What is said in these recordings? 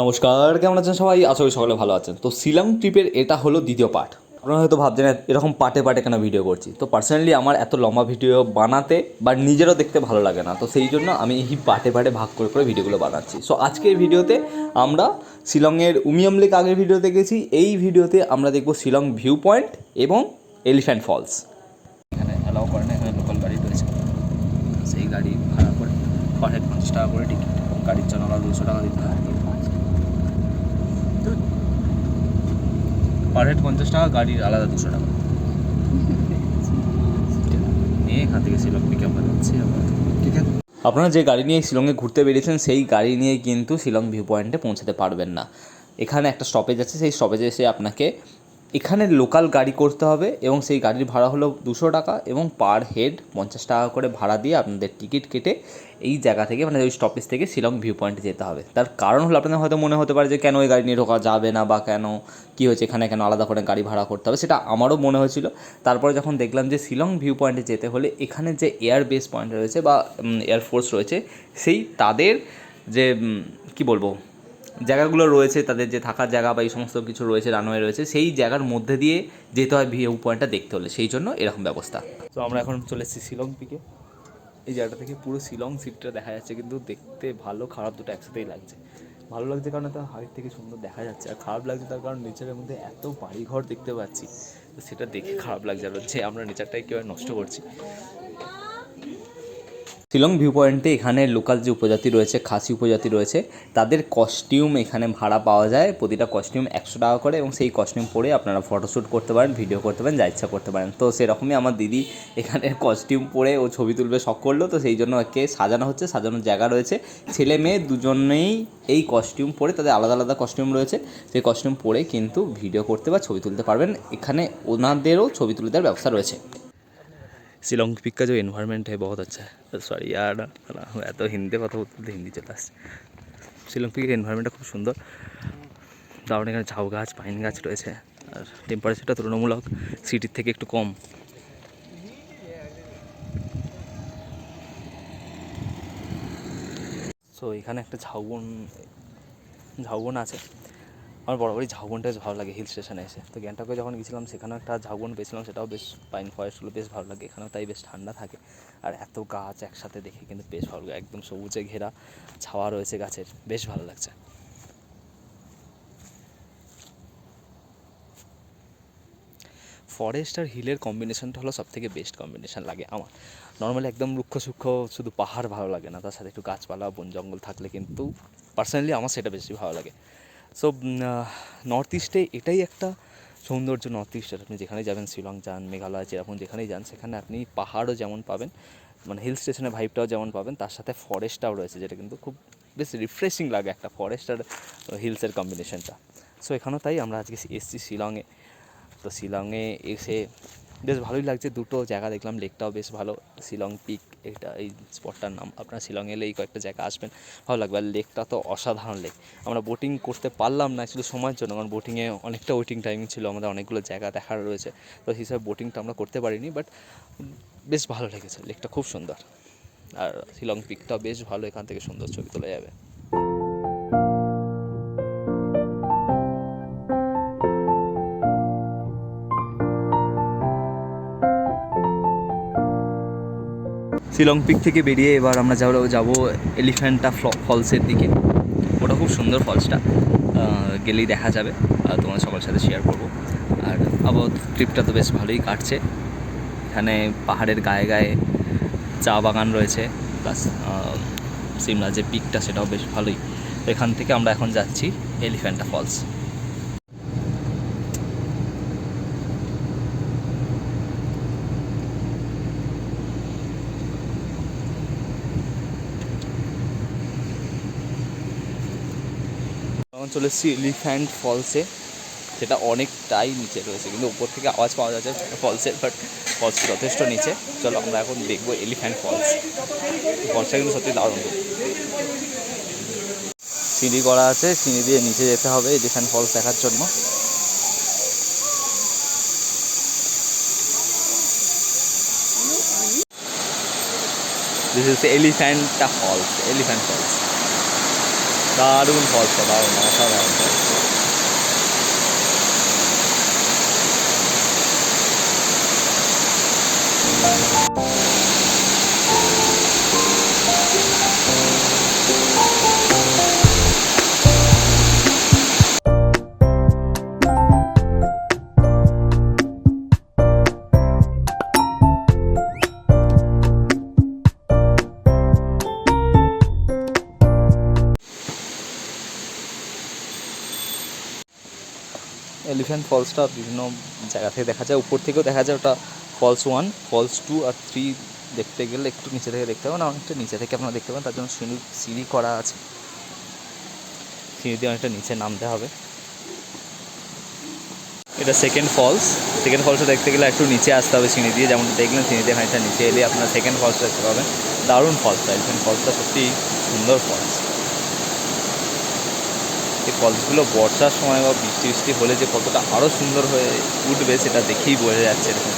নমস্কার, কেমন আছেন সবাই? আশা করি সকলে ভালো আছেন। তো শিলং ট্রিপের এটা হলো দ্বিতীয় পার্ট। আপনারা হয়তো ভাবছেন, এরকম পার্টে পার্টে কেন ভিডিও করছি? তো পার্সোনালি আমার এত লম্বা ভিডিও বানাতে বা নিজেরও দেখতে ভালো লাগে না। তো সেই জন্য আমি এই পার্টে পার্টে ভাগ করে করে ভিডিওগুলো বানাচ্ছি। সো আজকের ভিডিওতে আমরা শিলংয়ের উমিয়াম লেক আগের ভিডিওতে গেছি এই ভিডিওতে আমরা দেখব শিলং ভিউ পয়েন্ট এবং এলিফ্যান্ট ফলস এখানে অ্যালাউ করে না, এখানে লোকাল গাড়ি রয়েছে। সেই গাড়ি ভাড়া করে পার হেড পঞ্চাশ টাকা করে টিকিট গাড়ির জন্য আলাদা দুশো টাকা দিতে হয়। পার হেড পঞ্চাশ টাকা, গাড়ির আলাদা দুশো টাকা। নিয়ে এখান থেকে শিলং পিক আমরা যাচ্ছি আবার ঠিক আছে আপনারা যে গাড়ি নিয়ে শিলংয়ে ঘুরতে বেরিয়েছেন, সেই গাড়ি নিয়ে কিন্তু শিলং ভিউ পয়েন্টে পৌঁছাতে পারবেন না। এখানে একটা স্টপেজ আছে, সেই স্টপেজে এসে আপনাকে এখানে লোকাল গাড়ি করতে হবে এবং সেই গাড়ির ভাড়া হলো দুশো টাকা এবং পার হেড পঞ্চাশ টাকা করে ভাড়া দিয়ে আপনাদের টিকিট কেটে এই জায়গা থেকে মানে ওই স্টপেজ থেকে শিলং ভিউ পয়েন্টে যেতে হবে। তার কারণ হলো আপনাদের হয়তো মনে হতে পারে যে কেন ওই গাড়ি নিয়ে ঢোকা যাবে না বা কেন, কী হয়েছে, এখানে কেন আলাদা করে গাড়ি ভাড়া করতে হবে, সেটা আমারও মনে হয়েছিল। তারপরে যখন দেখলাম যে শিলং ভিউ পয়েন্টে যেতে হলে এখানে যে এয়ার বেস পয়েন্ট রয়েছে বা এয়ারফোর্স রয়েছে, সেই তাদের যে কি বলব জায়গাগুলো রয়েছে, তাদের যে থাকার জায়গা বা এই সমস্ত কিছু রয়েছে রানওয়ে রয়েছে, সেই জায়গার মধ্যে দিয়ে যেতে হয় ভিউ পয়েন্টটা দেখতে হলে, সেই জন্য এরকম ব্যবস্থা। তো আমরা এখন চলে এসেছি শিলং পিকে এই জায়গাটা থেকে পুরো শিলং সিটটা দেখা যাচ্ছে, কিন্তু দেখতে ভালো, খারাপ দুটো একসাথেই লাগছে। ভালো লাগছে কারণ তো হাইট থেকে সুন্দর দেখা যাচ্ছে, আর খারাপ লাগছে তার কারণ নেচারের মধ্যে এত বাড়িঘর দেখতে পাচ্ছি, সেটা দেখে খারাপ লাগছে আর যে আমরা নেচারটাকে কীভাবে নষ্ট করছি। শিলং ভিউ পয়েন্টে এখানে লোকাল যে উপজাতি রয়েছে, খাসি উপজাতি রয়েছে, তাদের কস্টিউম এখানে ভাড়া পাওয়া যায়। প্রতিটা কস্টিউম একশো টাকা করে এবং সেই কস্টিউম পরে আপনারা ফটোশ্যুট করতে পারেন ভিডিও করতে পারেন, যা ইচ্ছা করতে পারেন। তো সেরকমই আমার দিদি এখানে কস্টিউম পরে ও ছবি তুলবে, শখ করল। তো সেই জন্য একে সাজানো হচ্ছে, সাজানোর জায়গা রয়েছে। ছেলে মেয়ে দুজনেই এই কস্টিউম পরে তাদের আলাদা আলাদা কস্টিউম রয়েছে। সেই কস্টিউম পরে কিন্তু ভিডিও করতে বা ছবি তুলতে পারবেন। এখানে ওনাদেরও ছবি তুলে দেওয়ার ব্যবস্থা রয়েছে। शिलोंग पिक का जो इन्वायरमेंट है बहुत अच्छा है সরি यार এত হিন্দি কথা বলতে বলতে হিন্দি চলে আসছে শিলং পিকের এনভায়রনমেন্টটা খুব সুন্দর কারণ এখানে ঝাউ গাছ পাইন গাছ রয়েছে আর টেম্পারেচারটা তুলনামূলক সিটির থেকে একটু কম সো এখানে একটা ঝাউবন ঝাউবন আছে আমার বরাবরই ঝাউবনটা বেশ ভালো লাগে হিল স্টেশনে এসে। তো গ্যাংটকে যখন গেছিলাম, সেখানেও একটা ঝাউবন পেয়েছিলাম, সেটাও বেশ পাইন ফরেস্টগুলো বেশ ভালো লাগে। এখানেও তাই বেশ ঠান্ডা থাকে। আর এত গাছ একসাথে দেখে কিন্তু বেশ ভালো লাগে, একদম সবুজে ঘেরা ছাওয়া রয়েছে গাছের, বেশ ভালো লাগছে। ফরেস্ট আর হিলের কম্বিনেশনটা হলো সব থেকে বেস্ট কম্বিনেশন লাগে আমার। নর্মালি একদম রুক্ষ সূক্ষ্ম শুধু পাহাড় ভালো লাগে না, তার সাথে একটু গাছপালা, বন জঙ্গল থাকলে কিন্তু পার্সোনালি আমার সেটা বেশি ভালো লাগে। সো নর্থ ইস্টে এটাই একটা সৌন্দর্য নর্থ ইস্টের আপনি যেখানে যাবেন, শিলং যান, মেঘালয় চেরাপুঞ্জি যেখানেই যান, সেখানে আপনি পাহাড়ও যেমন পাবেন মানে হিল স্টেশনের ভাইবটাও যেমন পাবেন, তার সাথে ফরেস্টটাও রয়েছে, যেটা কিন্তু খুব বেশ রিফ্রেশিং লাগে একটা ফরেস্ট আর হিলসের কম্বিনেশনটা সো এখানেও তাই, আমরা আজকে এসেছি শিলংয়ে। তো শিলংয়ে এসে বেশ ভালোই লাগছে, দুটো জায়গা দেখলাম লেকটাও বেশ ভালো, শিলং পিক এটা, এই স্পটটার নাম। আপনারা শিলং এলে এই কয়েকটা জায়গা আসবেন। ভালো লাগবে। আর লেকটা তো অসাধারণ লেক। আমরা বোটিং করতে পারলাম না, শুধু সময়ের জন্য। কারণ বোটিংয়ে অনেকটা ওয়েটিং টাইম ছিল। আমাদের অনেকগুলো জায়গা দেখার রয়েছে। তো হিসাবে বোটিংটা আমরা করতে পারিনি বাট বেশ ভালো লেগেছে। লেকটা খুব সুন্দর। আর শিলং পিকটাও বেশ ভালো। এখান থেকে সুন্দর ছবি তোলা যাবে। শিলং পিক থেকে বেরিয়ে এবার আমরা যাব যাব এলিফ্যান্টা ফলসের দিকে। ওটা খুব সুন্দর ফলসটা গেলেই দেখা যাবে। আর তোমার সবার সাথে শেয়ার করব। আর আবার ট্রিপটা তো বেশ ভালোই কাটছে। এখানে পাহাড়ের গায়ে গায়ে চা বাগান রয়েছে। প্লাস সিমলা যে পিকটা সেটাও বেশ ভালোই। এখান থেকে আমরা এখন যাচ্ছি এলিফ্যান্টা ফলস এখন চলে এসেছি এলিফ্যান্ট ফলসে সেটা অনেকটাই নিচে রয়েছে, কিন্তু উপর থেকে আওয়াজ পাওয়া যাচ্ছে ফলসের বাট ফলস যথেষ্ট নিচে। চলো আমরা এখন দেখব এলিফ্যান্ট ফলস ফলসটা কিন্তু সত্যি দারুণ। সিঁড়ি করা আছে, সিঁড়ি দিয়ে নিচে যেতে হবে এলিফ্যান্ট ফলস দেখার জন্য। This is elephanta falls elephant falls দারুণ ফলসটা দারুণ অসাধারণ এলিফ্যান্ট ফলসটা বিভিন্ন জায়গা থেকে দেখা যায়। উপর থেকেও দেখা যায় ওটা ফলস ওয়ান ফলস টু আর থ্রি দেখতে গেলে একটু নিচে থেকে দেখতে পাবেন অনেকটা নিচে থেকে আপনারা দেখতে পাবেন। তার জন্য সিঁড়ি সিঁড়ি করা আছে। সিঁড়ি দিয়ে অনেকটা নিচে নামতে হবে। এটা সেকেন্ড ফলস সেকেন্ড ফলসটা দেখতে গেলে একটু নিচে আসতে হবে সিঁড়ি দিয়ে। যেমন দেখলেন, সিঁড়ি দিয়ে খানিকটা নিচে এলে আপনারা সেকেন্ড ফলসটা দেখতে পাবেন। দারুণ ফলসটা এলিফ্যান্ট ফলসটা সত্যি সুন্দর ফলস এই ফলসগুলো বর্ষার সময় বা বৃষ্টি বৃষ্টি হলে যে কতটা আরও সুন্দর হয়ে উঠবে সেটা দেখেই বোঝা যাচ্ছে এরকম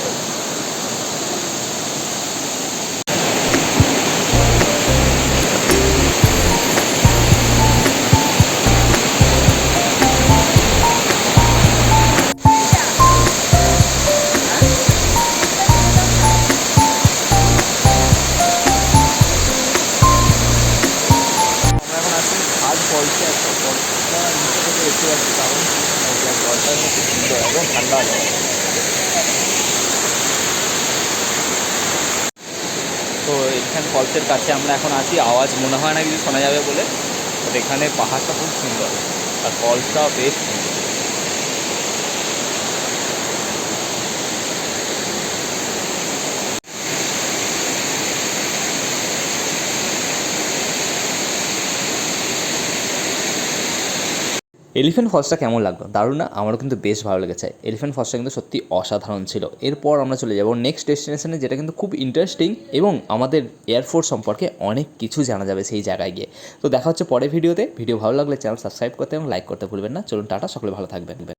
তো এখানে ফলসের কাছে আমরা এখন আছি। আওয়াজ মনে হয় না কিছু শোনা যাবে বলে এখানে পাহাড়টা খুব সুন্দর। আর ফলসটাও বেশ সুন্দর। এলিফ্যান্ট ফলসটা কেমন লাগল? দারুণ না? আমারও কিন্তু বেশ ভালো লেগেছে। এলিফ্যান্ট ফলসটা কিন্তু সত্যি অসাধারণ ছিল। এরপর আমরা চলে যাব নেক্সট ডেস্টিনেশনে যেটা কিন্তু খুব ইন্টারেস্টিং এবং আমাদের এয়ারফোর্স সম্পর্কে অনেক কিছু জানা যাবে সেই জায়গায় গিয়ে। তো দেখা হচ্ছে পরে ভিডিওতে ভিডিও ভালো লাগলে চ্যানেল সাবস্ক্রাইব করতে এবং লাইক করতে ভুলবেন না। চলুন টাটা, সকলে ভালো থাকবেন।